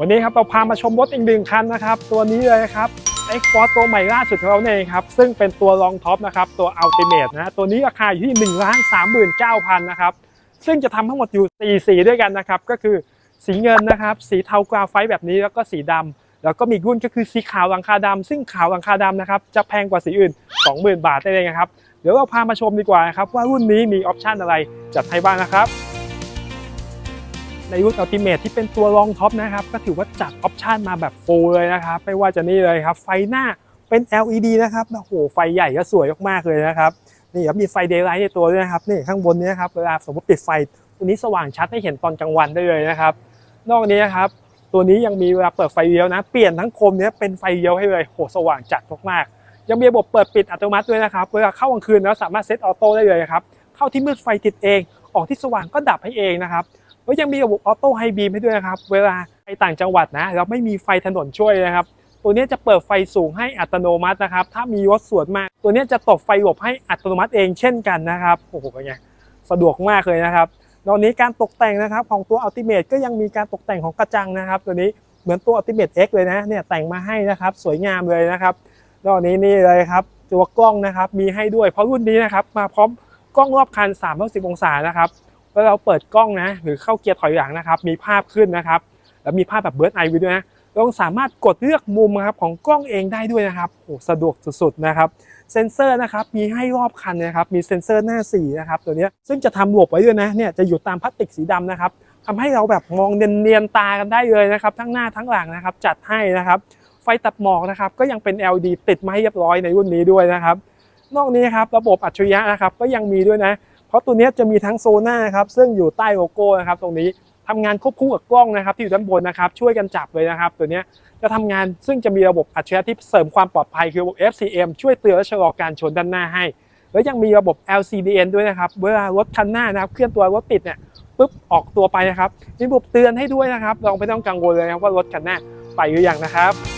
วันนี้ครับเราพามาชมรถอีกหนึ่งคันนะครับ ตัวนี้เลยครับ x f o r ตัวใหม่ล่าสุดของเราเองครับ ซึ่งเป็นตัวรองท็อปนะครับ ตัว Ultimate นะตัวนี้ราคาอยู่ที่1 3 9 0 0 0นะครับ ซึ่งจะทำทั้งหมดอยู่4สีด้วยกันนะครับ ก็คือสีเงินนะครับ สีเทากราไฟต์แบบนี้แล้วก็สีดำแล้วก็มีรุ่นก็คือสีขาวหลังคาดำซึ่งขาวหลังคาดำนะครับจะแพงกว่าสีอื่น 20,000 บาทได้เลยนะครับเดี๋ยวเราพามาชมดีกว่านะครับว่ารุ่นนี้มีออปชันอะไรจัดให้บ้างนะครับ ในรุ่นอัลติเมทที่เป็นตัวรองท็อปนะครับ ก็ถือว่าจัดออปชันมาแบบโฟลเลยนะครับ ไม่ว่าจะนี่เลยครับ ไฟหน้าเป็น LED นะครับโอ้โหไฟใหญ่ก็สวยมากๆเลยนะครับนี่ครับมีไฟเดย์ไลท์ในตัวด้วยนะครับนี่ข้างบนนี้นะครับเวลาสมมติปิดไฟตัวนี้สว่างชัดให้เห็นตอนกลางวันได้เลยนะครับ นอกนี้นะครับตัวนี้ยังมีเวลาเปิดไฟเลี้ยวนะ เปลี่ยนทั้งโคมเนี้ยเป็นไฟเลี้ยวให้เลยโหสว่างจัดมากๆยังมีระบบเปิดปิดอัตโนมัติด้วยนะครับเวลาเข้ากลางคืนแล้วสามารถเซตออโต้ได้เลยครับเข้าที่มืดไฟติดเอง ออกที่สว่างก็ดับให้เองนะครับ แล้วยังมีระบบออโต้ไฮบีมให้ด้วยนะครับ เวลาไปต่างจังหวัดนะเราไม่มีไฟถนนช่วยนะครับ ตัวนี้จะเปิดไฟสูงให้อัตโนมัตินะครับ ถ้ามีรถสวนมา ตัวนี้จะตบไฟหลบให้อัตโนมัติเองเช่นกันนะครับโอ้โหเป็นไงสะดวกมากเลยนะครับนอกนี้การตกแต่งนะครับของตัว Ultimate ก็ยังมีการตกแต่งของกระจังนะครับ ตัวนี้เหมือนตัว Ultimate X เลยนะเนี่ยแต่งมาให้นะครับ สวยงามเลยนะครับนอกนี้นี่เลยครับตัวกล้องนะครับมีให้ด้วยเพราะรุ่นนี้นะครับมาพร้อมกล้องรอบคัน360องศานะครับ เวลาเราเปิดกล้องนะ หรือเข้าเกียร์ถอยหลังนะครับ มีภาพขึ้นนะครับ แล้วมีภาพแบบเบิร์ดไอวิวด้วยนะเราสามารถกดเลือกมุมนะครับของกล้องเองได้ด้วยนะครับโอ้สะดวกสุดๆนะครับ เซ็นเซอร์นะครับ มีให้รอบคันนะครับ มีเซ็นเซอร์หน้าสีนะครับตัวนี้ซึ่งจะทำหลบไว้ด้วยนะเนี่ยจะอยู่ตามพลาสติกสีดำนะครับทำให้เราแบบมองเนียนๆตากันได้เลยนะครับ ทั้งหน้าทั้งหลังนะครับ จัดให้นะครับ ไฟตัดหมอกนะครับ ก็ยังเป็น LED ติดมาให้เรียบร้อยในรุ่นนี้ด้วยนะครับ นอกนี้ครับระบบอัจฉริยะนะครับก็ยังมีด้วยนะ เพราะตัวนี้จะมีทั้งโซน่าครับซึ่งอยู่ใต้โลโก้นะครับตรงนี้ทำงานควบคู่กับกล้องนะครับที่อยู่ด้านบนนะครับช่วยกันจับเลยนะครับ ตัวนี้จะทำงานซึ่งจะมีระบบอัจฉริยะที่เสริมความปลอดภัยคือระบบ FCM ช่วยเตือนและชะลอการชนด้านหน้าให้ แล้วยังมีระบบ LCDN ด้วยนะครับเวลารถคันหน้านะครับเคลื่อนตัวรถติดเนี่ยปุ๊บออกตัวไปนะครับมีระบบเตือนให้ด้วยนะครับเราไม่ต้องกังวลเลยนะครับว่ารถคันหน้าไปหรือยังนะครับ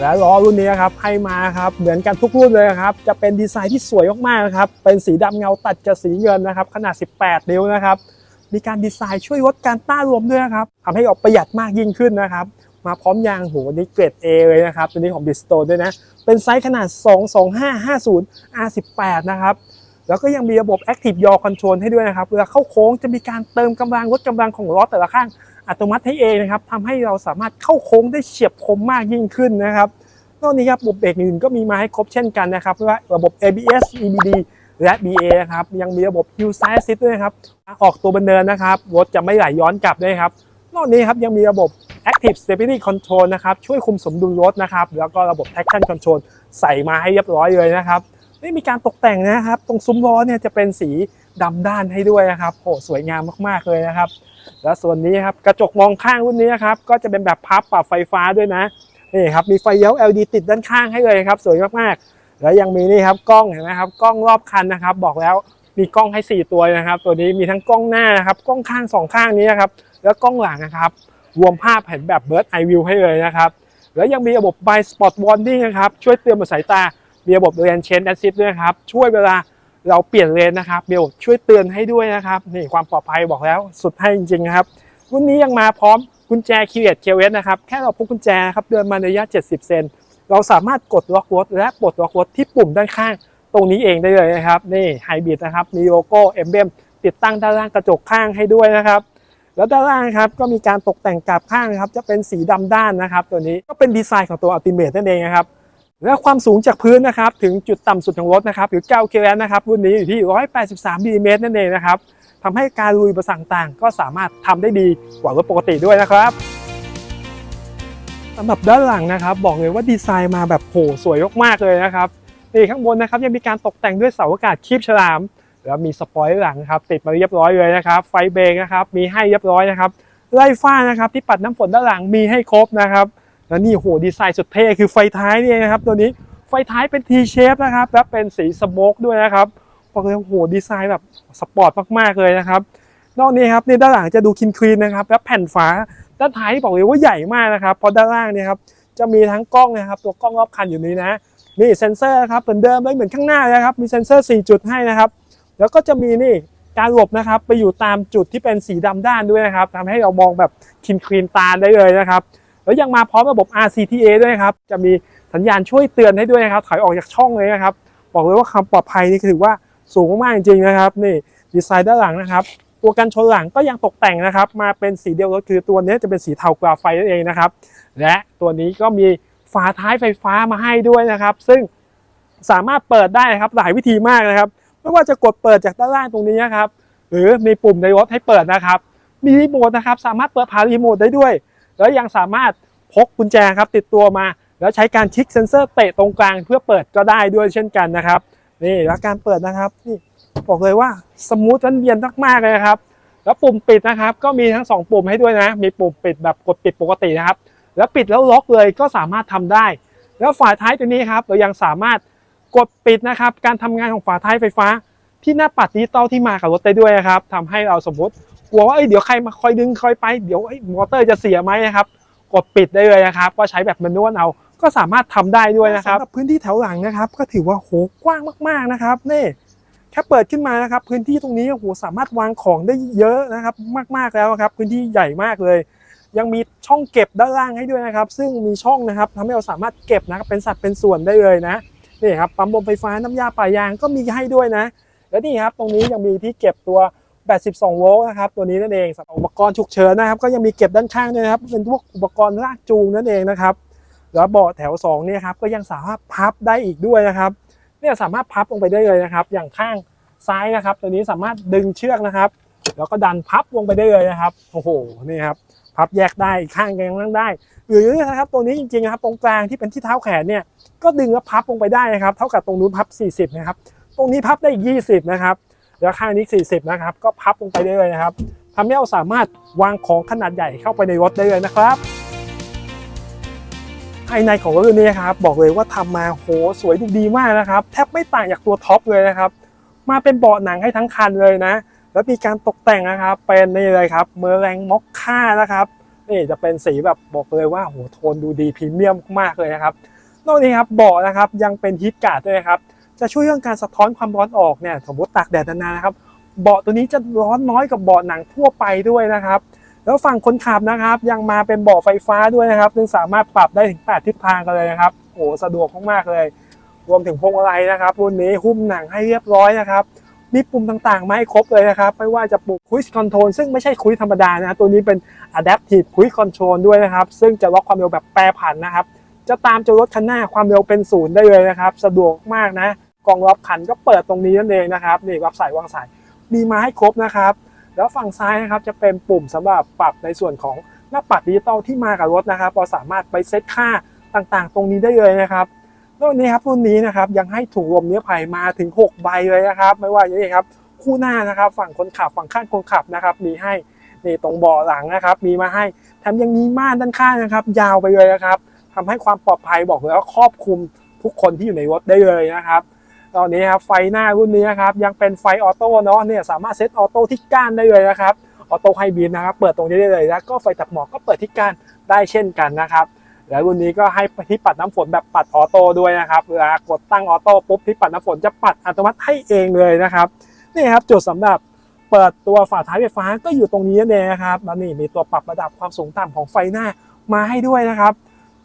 และล้อรุ่นนี้ครับให้มาครับเหมือนกันทุกรุ่นเลยครับจะเป็นดีไซน์ที่สวยมากๆนะครับเป็นสีดำเงาตัดกับสีเงินนะครับขนาด 18 นิ้วนะครับมีการดีไซน์ช่วยลดการต้านลมด้วยครับทำให้ออกประหยัดมากยิ่งขึ้นนะครับมาพร้อมยางหวันนี้เกรด A เลยนะครับตัวนี้ของ Bridgestone ด้วยนะ เป็นไซส์ขนาด 22550 R18 นะครับ แล้วก็ยังมีระบบ Active Yaw Control ให้ด้วยนะครับ เวลาเข้าโค้งจะมีการเติมกำลังลดกำลังของล้อแต่ละข้าง อัตโนมัติให้เองนะครับทำให้เราสามารถเข้าโค้งได้เฉียบคมมากยิ่งขึ้นนะครับนอกนี้ครับระบบเบรกอื่นก็มีมาให้ครบเช่นกันนะครับไม่ว่าระบบ ABS EBD และ BA นะครับยังมีระบบ Hill Side Assist ด้วยนะครับออกตัวบันเนินนะครับรถจะไม่ไหลย้อนกลับด้วยครับนอกนี้ครับยังมีระบบ Active Stability Control นะครับช่วยคุมสมดุลรถนะครับแล้วก็ระบบ Traction Control ใส่มาให้เรียบร้อยเลยนะครับไม่มีการตกแต่งนะครับ ตรงซุ้มล้อเนี่ยจะเป็นสีดำด้านให้ด้วยนะครับโหสวยงามมากๆเลยนะครับ และส่วนนี้ครับกระจกมองข้างรุ่นนี้นครับก็จะเป็นแบบพับปรับไฟฟ้าด้วยนะนี่ครับมีไฟเลี้ยว LED ติดด้านข้างให้เลยครับ สวยมากๆ แล้วยังมีนี่ครับกล้องเห็นไหมครับกล้องรอบคันนะครับ บอกแล้วมีกล้องให้ 4 ตัวนะครับ ตัวนี้มีทั้งกล้องหน้านะครับกล้องข้างสองข้างนี้นะครับแล้วกล้องหลังนะครับ รวมภาพเห็นแบบ Bird Eye View ให้เลยนะครับ แล้วยังมีระบบ By Spot Warning นะครับช่วยเตือนบนสายตามีระบบ Lane Change Assist ด้วยครับช่วยเวลา เราเปลี่ยนเลนนะครับมีระบบช่วยเตือนให้ด้วยนะครับนี่ความปลอดภัยบอกแล้วสุดให้จริงๆนะครับรุ่นนี้ยังมาพร้อมกุญแจ q ีเอทเคเวสนะครับแค่เราพกกุญแจครับเดินมาในระยะ 70 เซนเราสามารถกดล็อกรถและปลดล็อกรถที่ปุ่มด้านข้าง ตรงนี้เองได้เลยนะครับนี่ไฮบริดนะครับมีโลโก้เอมเบมติดตั้งด้านล่างกระจกข้างให้ด้วยนะครับแล้วด้านล่างครับก็มีการตกแต่งกราบข้างนะครับจะเป็นสีดำด้านนะครับ ตัวนี้ก็เป็นดีไซน์ของตัว Ultimate นั่นเองนะครับ และความสูงจากพื้นนะครับถึงจุดต่ำสุดของรถนะครับหรือ9กิโลนะครับรุ่นนี้อยู่ที่ 183มิลลิเมตรนั่นเองนะครับทำให้การลุยประสังต่างก็สามารถทำได้ดีกว่ารถปกติด้วยนะครับสำหรับด้านหลังนะครับ บอกเลยว่าดีไซน์มาแบบโหสวยมากๆเลยนะครับนี่ข้างบนนะครับยังมีการตกแต่งด้วยเสาอากาศคีบฉลาม แล้วมีสปอยล์หลังครับติดมาเรียบร้อยเลยนะครับ ไฟเบรกนะครับมีให้เรียบร้อยนะครับไล่ฟ้านะครับที่ปัดน้ำฝนด้านหลังมีให้ครบนะครับ แล้วนี่โหดีไซน์สุดเท่คือไฟท้ายนี่นะครับ ตัวนี้ไฟท้ายเป็น T shape นะครับและเป็นสีสโมกด้วยนะครับบอกเลยโหดีไซน์แบบสปอร์ตมากๆเลยนะครับ นอกนี้ครับในด้านหลังจะดูคินคลีนนะครับและแผ่นฝาด้านท้ายบอกเลยว่าใหญ่มากนะครับเพราะด้านล่างเนี่ยครับจะมีทั้งกล้องนะครับ ตัวกล้องรอบคันอยู่นี้นะมีเซ็นเซอร์ครับเหมือนเดิมเลยเหมือนข้างหน้าเลยครับ มีเซ็นเซอร์ 4 จุดให้นะครับ แล้วก็จะมีนี่การหลบนะครับ ไปอยู่ตามจุดที่เป็นสีดำด้านด้วยนะครับทำให้เรามองแบบคินคลีนตาได้เลยนะครับ แล้วยังมาพร้อมระบบ RCTA ด้วยนะครับ จะมีสัญญาณช่วยเตือนให้ด้วยนะครับ ถอยออกจากช่องเลยนะครับ บอกเลยว่าความปลอดภัยนี่ถือว่าสูงมากจริงๆนะครับ นี่ดีไซน์ด้านหลังนะครับ ตัวกันชนหลังก็ยังตกแต่งนะครับ มาเป็นสีเดียวก็คือตัวนี้จะเป็นสีเทากราไฟนั่นเองนะครับ และตัวนี้ก็มีฝาท้ายไฟฟ้ามาให้ด้วยนะครับ ซึ่งสามารถเปิดได้นะครับหลายวิธีมากนะครับ ไม่ว่าจะกดเปิดจากด้านล่างตรงนี้นะครับ หรือมีปุ่มในรถให้เปิดนะครับ มีรีโมทนะครับ สามารถเปิดผ่านรีโมทได้ด้วย แล้วยังสามารถพกกุญแจครับติดตัวมา แล้วใช้การคลิกเซนเซอร์เตะตรงกลางเพื่อเปิดก็ได้ด้วยเช่นกันนะครับนี่แล้วการเปิดนะครับนี่บอกเลยว่าสมูททันเบียนมากๆเลยครับ แล้วปุ่มปิดนะครับ ก็มีทั้งสองปุ่มให้ด้วยนะ มีปุ่มปิดแบบกดปิดปกตินะครับ แล้วปิดแล้วล็อกเลยก็สามารถทำได้ แล้วฝาท้ายตัวนี้ครับเรายังสามารถกดปิดนะครับ การทำงานของฝาท้ายไฟฟ้า ที่หน้าปัดดิจิตอลที่มากับรถได้ด้วยนะครับทำให้เราสมมติ กลัวว่าเอ้ยเดี๋ยวใครมาคอยดึงคอยไปเดี๋ยวไอ้มอเตอร์จะเสียไหมนะครับกดปิดได้เลยนะครับ ก็ใช้แบบแมนนวลเอาก็สามารถทำได้ด้วยนะครับสำหรับพื้นที่แถวหลังนะครับ ก็ถือว่าโหกว้างมากๆนะครับนี่แค่เปิดขึ้นมานะครับ พื้นที่ตรงนี้โอ้โหสามารถวางของได้เยอะนะครับ มากๆแล้วครับ พื้นที่ใหญ่มากเลย ยังมีช่องเก็บด้านล่างให้ด้วยนะครับ ซึ่งมีช่องนะครับทำให้เราสามารถเก็บนะครับเป็นสัดเป็นส่วนได้เลยนะนี่ครับปั๊มลมไฟฟ้าน้ำยาป่ายางก็มีให้ด้วยนะ และนี่ครับตรงนี้ยังมีที่เก็บตัว 82โวลต์นะครับ ตัวนี้นั่นเองสำหรับอุปกรณ์ฉุกเฉินนะครับ ก็ยังมีเก็บด้านข้างด้วยนะครับ เป็นพวกอุปกรณ์ลากจูงนั่นเองนะครับ แล้วเบาะแถว2เนี่ยครับ ก็ยังสามารถพับได้อีกด้วยนะครับ เนี่ยสามารถพับลงไปได้เลยนะครับ อย่างข้างซ้ายนะครับ ตัวนี้สามารถดึงเชือกนะครับ แล้วก็ดันพับลงไปได้เลยนะครับ โอ้โห นี่ครับ พับแยกได้ข้างยังนั่งได้ หรือนะครับตัวนี้จริงๆนะครับ ตรงกลางที่เป็นที่เท้าแขนเนี่ย ก็ดึงแล้วพับลงไปได้นะครับ เท่ากับตรงนู้นพับ 40 นะครับ ตรงนี้พับได้อีก20 นะครับ แล้วข้างนี้ 40 นะครับ ก็พับลงไปได้เลยนะครับทำให้เราสามารถวางของขนาดใหญ่เข้าไปในรถได้เลยนะครับภายในของรถนนี้ครับบอกเลยว่าทำมาโหสวยดูดีมากนะครับ แทบไม่ต่างจากตัวท็อปเลยนะครับ มาเป็นเบาะหนังให้ทั้งคันเลยนะ แล้วมีการตกแต่งนะครับ เป็นนี่เลยครับเมอร์แรงม็อกค่านะครับนี่จะเป็นสีแบบบอกเลยว่าโหโทนดูดีพรีเมียมมากเลยนะครับนอกจากนี้ครับเบาะนะครับยังเป็นฮีทการ์ดด้วยนะครับ จะช่วยเรื่องการสะท้อนความร้อนออกเนี่ยสมมติตากแดดนานๆนะครับ เบาะตัวนี้จะร้อนน้อยกับเบาะหนังทั่วไปด้วยนะครับ แล้วฝั่งคนขับนะครับ ยังมาเป็นเบาะไฟฟ้าด้วยนะครับ ซึ่งสามารถปรับได้ถึง 8 ทิศทางกันเลยนะครับ โอ้สะดวกมากๆเลย รวมถึงพวงมาลัยนะครับรุ่นนี้หุ้มหนังให้เรียบร้อยนะครับมีปุ่มต่างๆ มาให้ครบเลยนะครับ ไม่ว่าจะปุ่ม Cruise Control ซึ่งไม่ใช่ Cruise ธรรมดานะตัวนี้เป็น Adaptive Cruise Control ด้วยนะครับ ซึ่งจะล็อกความเร็วแบบแปรผันนะครับ จะตามจนรถคันหน้าความเร็วเป็นศูนย์ได้เลยนะครับ สะดวกมากนะ กองรับขันก็เปิดตรงนี้นั่นเองนะครับนี่รับสายวางสายมีมาให้ครบนะครับ แล้วฝั่งซ้ายนะครับจะเป็นปุ่มสำหรับปรับในส่วนของหน้าปัดดิจิตอลที่มากับรถนะครับเราสามารถไปเซตค่าต่างๆ ตรงนี้ได้เลยนะครับนอกจากนี้ครับรุ่นนี้นะครับยังให้ถุงลมนิรภัยมาถึง 6 ใบเลยนะครับ ไม่ว่าอย่างนี้ครับคู่หน้านะครับ ฝั่งคนขับฝั่งข้างคนขับนะครับ มีให้นี่ตรงเบาะหลังนะครับ มีมาให้แถมยังมีม่านด้านข้างนะครับ ยาวไปเลยนะครับทำให้ความปลอดภัยบอกเลยว่าครอบคลุมทุกคนที่อยู่ในรถได้เลยนะครับ ตอนนี้ครับไฟหน้ารุ่นนี้นะครับยังเป็นไฟออโต้เนาะเนี่ยสามารถเซตออโต้ที่ก้านได้เลยนะครับออโต้ไฮบีมนะครับเปิดตรงนี้ได้เลยแล้วก็ไฟตัดหมอกก็เปิดที่ก้านได้เช่นกันนะครับแล้วรุ่นนี้ก็ให้ที่ปัดน้ำฝนแบบปัดออโต้ด้วยนะครับเวลากดตั้งออโต้ปุ๊บที่ปัดน้ำฝนจะปัดอัตโนมัติให้เองเลยนะครับนี่ครับจุดสำหรับเปิดตัวฝาท้ายไฟฟ้าก็อยู่ตรงนี้นั่นเองนะครับแล้วนี่มีตัวปรับระดับความสูงต่ำของไฟหน้ามาให้ด้วยนะครับ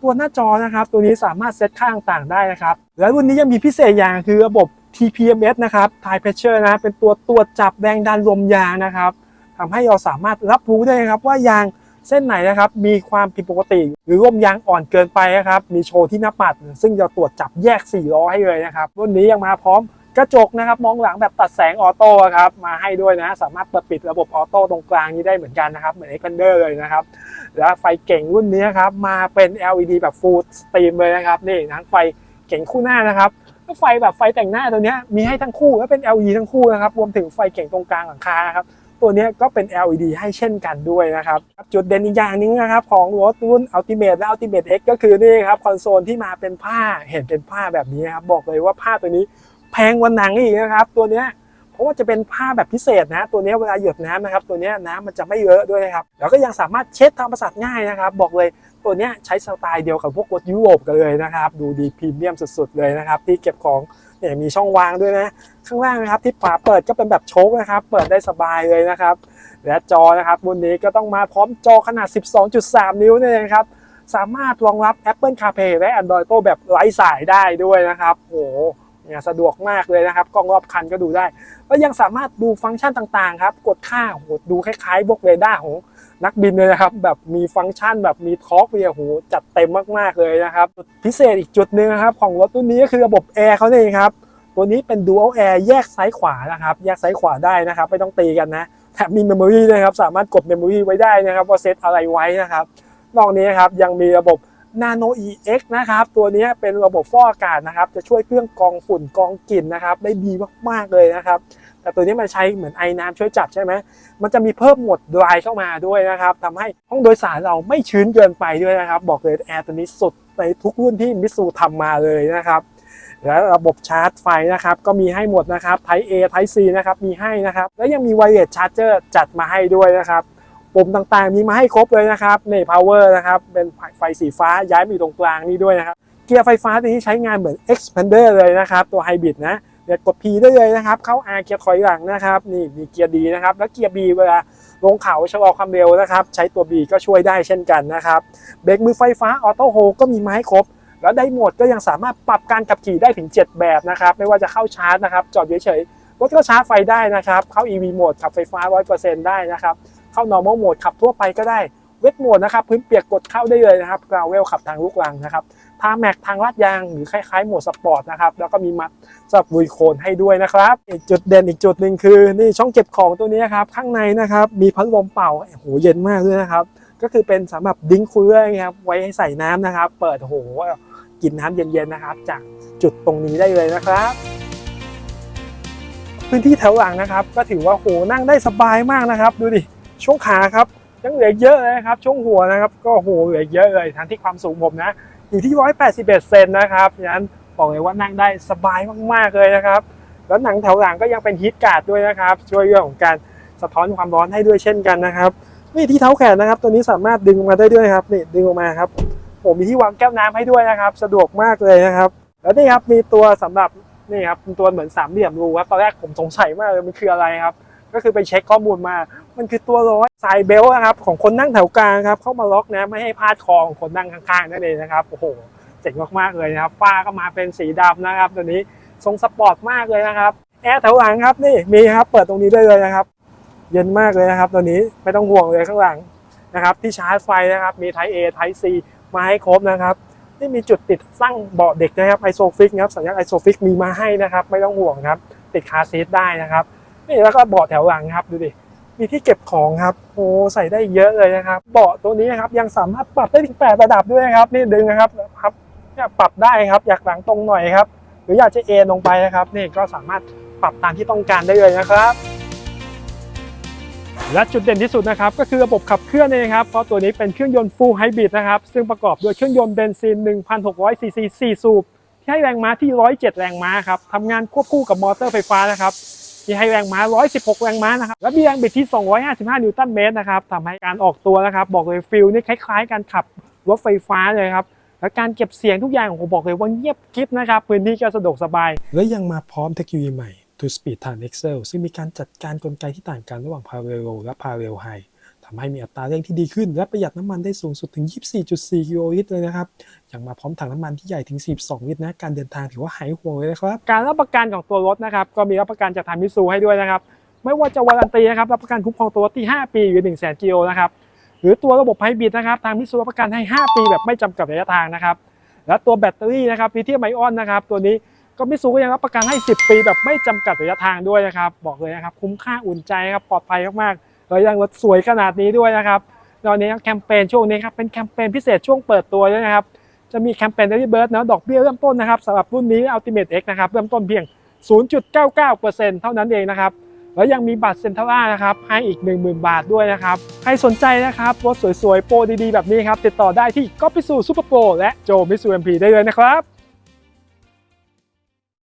ตัวหน้าจอนะครับ ตัวนี้สามารถเซตค่าต่างๆได้นะครับ แล้วรุ่นนี้ยังมีพิเศษอย่างคือระบบ TPMS นะครับ Tire Pressure นะ เป็นตัวตรวจจับแรงดันลมยางนะครับทำให้เราสามารถรับรู้ได้นะครับว่ายางเส้นไหนนะครับมีความผิดปกติ หรือลมยางอ่อนเกินไปนะครับ มีโชว์ที่หน้าปัด ซึ่งจะตรวจจับแยก4ล้อให้เลยนะครับรุ่นนี้ยังมาพร้อม กระจกนะครับมองหลังแบบตัดแสงออโต้ครับมาให้ด้วยนะ สามารถเปิดปิดระบบออโต้ตรงกลางนี้ได้เหมือนกันนะครับ เหมือน Xpander เลยนะครับ แล้วไฟเก่งรุ่นนี้ครับมาเป็น LED แบบ Full Stream เลยนะครับนี่ทั้งไฟเก่งคู่หน้านะครับแล้วไฟแบบไฟแต่งหน้าตัวนี้มีให้ทั้งคู่แล้วเป็น LED ทั้งคู่นะครับรวมถึงไฟเก่งตรงกลางหลังคาครับตัวนี้ก็เป็น LED ให้เช่นกันด้วยนะครับ จุดเด่นอีกอย่างนึงนะครับของรถรุ่น Ultimate และ Ultimate X ก็คือนี่ครับคอนโซลที่มาเป็นผ้าเห็นเป็นผ้าแบบนี้ครับบอกเลยว่าผ้าตัวนี้ แพงกว่าหนังอีกนะครับ ตัวเนี้ยเพราะว่าจะเป็นผ้าแบบพิเศษนะ ตัวนี้เวลาหยดน้ำนะครับ ตัวนี้น้ำมันจะไม่เยอะด้วยนะครับแล้วก็ยังสามารถเช็ดทำความสะอาดง่ายนะครับ บอกเลยตัวเนี้ยใช้สไตล์เดียวกับพวกรถยุโรปกันเลยนะครับ ดูดีพรีเมียมสุดๆเลยนะครับ ที่เก็บของเนี่ยมีช่องวางด้วยนะ ข้างล่างนะครับที่ฝาเปิดก็เป็นแบบโชคนะครับ เปิดได้สบายเลยนะครับ และจอนะครับรุ่นนี้ก็ต้องมาพร้อมจอขนาด 12.3 นิ้วนี่เองครับสามารถรองรับ Apple CarPlay และ Android Auto แบบไร้สายได้ด้วยนะครับโอ้โห เนี่ยสะดวกมากเลยนะครับกล้องรอบคันก็ดูได้ แล้วยังสามารถดูฟังก์ชันต่างๆครับกดค่าโหดูคล้ายๆพวกเรดาร์ของนักบินเลยนะครับแบบมีฟังก์ชันแบบมีทอร์กเนี่ยโอ้โหจัดเต็มมากๆเลยนะครับพิเศษอีกจุดหนึ่งนะครับของรถรุ่นนี้ก็คือระบบแอร์เขาเองครับตัวนี้เป็น Dual Air แยกซ้ายขวานะครับแยกซ้ายขวาได้นะครับไม่ต้องตีกันนะแถมมีเมมโมรีด้วยครับสามารถกดเมมโมรี่ไว้ได้นะครับว่าเซตอะไรไว้นะครับนอกนี้ครับยังมีระบบ Nano EX นะครับ ตัวนี้เป็นระบบฟอกอากาศนะครับ จะช่วยเครื่องกรองฝุ่นกรองกลิ่นนะครับ ได้ดีมากๆเลยนะครับ แต่ตัวนี้มันใช้เหมือนไอ้น้ำช่วยจับใช่ไหม มันจะมีเพิ่มหมด dry เข้ามาด้วยนะครับทำให้ห้องโดยสารเราไม่ชื้นเกินไปด้วยนะครับ บอกเลยแอร์ตัวนี้สุดในทุกรุ่นที่มิสูทำมาเลยนะครับและระบบชาร์จไฟนะครับ ก็มีให้หมดนะครับ Type A Type C นะครับ มีให้นะครับ แล้วยังมี Wireless Charger จัดมาให้ด้วยนะครับ ปุ่มต่างๆ มีมาให้ครบเลยนะครับในี่ power นะครับ เป็นไฟสีฟ้าย้ายมาอยู่ตรงกลางนี่ด้วยนะครับ เกียร์ไฟฟ้าตัวนี้ใช้งานเหมือน Expander เลยนะครับ ตัว Hybrid นะเดี๋ยวกด P ได้เลยนะครับ เข้า R เกียร์ถอยหลังนะครับ นี่มีเกียร์ดีนะครับ แล้วเกียร์ B เวลาลงเขาชะลอความเร็วนะครับ ใช้ตัว B ก็ช่วยได้เช่นกันนะครับ เบรกมือไฟฟ้าออโต้โฮก็มีมาให้ครบ แล้วได้โหมดก็ยังสามารถปรับการขับขี่ได้ถึง 7 แบบนะครับ ไม่ว่าจะเข้าชาร์จนะครับ จอดเฉยๆรถก็ชาร์จไฟได้นะครับ เข้า EV โหมดขับไฟฟ้า 100%ได้นะครับ เข้า normal โหมดขับทั่วไปก็ได้เวทโหมดนะครับพื้นเปียกกดเข้าได้เลยนะครับกราวเวลขับทางลูกรังนะครับทางแม็กทางลาดยางหรือคล้ายๆโหมดสปอร์ตนะครับแล้วก็มีมัดสำหรับลุยโคลนให้ด้วยนะครับอีกจุดเด่นอีกจุดหนึ่งคือนี่ช่องเก็บของตัวนี้ครับข้างในนะครับมีพัดลมเป่าโอ้โหเย็นมากด้วยนะครับก็คือเป็นสำหรับดิ้งคูลเลอร์ครับไว้ให้ใส่น้ำนะครับ เปิดโอ้โหกินน้ำเย็นๆนะครับ จากจุดตรงนี้ได้เลยนะครับพื้นที่แถวหลังนะครับ ก็ถือว่าโหนั่งได้สบายมากนะครับ ดูดิ ช่วงขาครับยังเหลือเยอะเลยครับ ช่วงหัวนะครับ ก็โหเหลือเยอะเลยทั้งที่ความสูงผมนะ อยู่ที่ 181 เซนนะครับฉะนั้นบอกเลยว่านั่งได้สบายมากๆเลยนะครับ แล้วหนังแถวหลังก็ยังเป็นฮีทการ์ดด้วยนะครับ ช่วยเรื่องของการสะท้อนความร้อนให้ด้วยเช่นกันนะครับนี่ที่เท้าแขนนะครับ ตัวนี้สามารถดึงออกมาได้ด้วยครับนี่ดึงออกมาครับผมมีที่วางแก้วน้ำให้ด้วยนะครับ สะดวกมากเลยนะครับ แล้วนี่ครับมีตัวสำหรับนี่ครับตัวเหมือนสามเหลี่ยมรูครับตอนแรกผมสงสัยมากเลยมันคืออะไรครับ ก็คือไปเช็คข้อมูลมา มันคือตัวร้อยสายเบลต์นะครับของคนนั่งแถวกลางครับเข้ามาล็อกนะไม่ให้พลาดคอของคนนั่งข้างๆนั่นเองนะครับโอ้โหเจ๋งมากๆเลยนะครับฝ้าก็มาเป็นสีดำนะครับตัวนี้ทรงสปอร์ตมากเลยนะครับแอร์แถวหลังครับนี่มีครับเปิดตรงนี้ได้เลยนะครับ เย็นมากเลยนะครับตัวนี้ไม่ต้องห่วงเลยข้างหลังนะครับที่ชาร์จไฟนะครับมี Type A Type C มาให้ครบนะครับนี่มีจุดติดตั้งเบาะเด็กนะครับไอโซฟิกนะครับสัญญาณไอโซฟิกมีมาให้นะครับ ไม่ต้องห่วงครับ ติดคาซีทได้นะครับนี่แล้วก็เบาะแถวหลังครับดูดิ มีที่เก็บของครับโอ้ใส่ได้เยอะเลยนะครับ เบาะตัวนี้ครับยังสามารถปรับได้ถึง8ระดับด้วยนะครับ นี่ดึงนะครับครับเนี่ยปรับได้ครับ อยากหลังตรงหน่อยครับ หรืออยากจะเอนลงไปนะครับ นี่ก็สามารถปรับตามที่ต้องการได้เลยนะครับและจุดเด่นที่สุดนะครับก็คือระบบขับเคลื่อนเองครับเพราะตัวนี้เป็นเครื่องยนต์ full hybrid นะครับ ซึ่งประกอบด้วยเครื่องยนต์เบนซิน 1,600 ซีซี 4 สูบ ที่ให้แรงม้าที่ 107 แรงม้าครับทำงานควบคู่กับมอเตอร์ไฟฟ้านะครับ ที่ให้แรงม้า 116 แรงม้านะครับ และมีแรงบิดที่ 255 นิวตันเมตรนะครับทำให้การออกตัวนะครับ บอกเลยฟิลนี่คล้ายๆ การขับรถไฟฟ้าเลยครับ และการเก็บเสียงทุกอย่างผมบอกเลยว่าเงียบกริบนะครับ พื้นที่ก็สะดวกสบาย และยังมาพร้อมเทคโนโลยีใหม่ To Speed Time Excel ซึ่งมีการจัดการกลไกที่ต่างกันระหว่าง Parallel และ Parallel High ทำให้มีอัตราเร่งที่ดีขึ้น และประหยัดน้ำมันได้สูงสุดถึง 24.4 กิโลลิตรเลยนะครับ อยังมาพร้อมถังน้ำมันที่ใหญ่ถึง 42 ลิตรนะ การเดินทางถือว่าหายห่วงเลยนะครับ การรับประกันของตัวรถนะครับ ก็มีรับประกันจากทางมิซูให้ด้วยนะครับ ไม่ว่าจะวารันตีนะครับ รับประกันคุ้มครองตัวรถที่ 5 ปีหรือ1 0 0 0 0แสนกิโลนะครับ หรือตัวระบบไฮบริดนะครับ ทางมิซูรับประกันให้ 5 ปีแบบไม่จำกัดระยะทางนะครับ และตัวแบตเตอรี่นะครับลิเธียมไอออนนะครับ ตัวนี้ก็มิซูก็ยังรับประกันให้ 10 ปีแบบไม่จำกัดระยะทางด้วยนะครับ บอกเลยนะครับ คุ้มค่าอุ่นใจครับ ปลอดภัยมากๆ แล้วยังรถสวยขนาดนี้ด้วยนะครับตอนนี้แคมเปญช่วงนี้ครับเป็นแคมเปญพิเศษช่วงเปิดตัวด้วยนะครับจะมีแคมเปญ Daily Bird นะดอกเบี้ยเริ่มต้นนะครับสำหรับรุ่นนี้ Ultimate X นะครับเริ่มต้นเพียง 0.99%เท่านั้นเองนะครับแล้วยังมีบัตรเซ็นทรัลนะครับให้อีก 10,000 บาทด้วยนะครับใครสนใจนะครับรถสวยๆ โปรดีๆ แบบนี้ครับติดต่อได้ที่ก๊อปปี้ซูซูเปอร์โปรและโจมิสูเอ็มพีได้เลยนะครับ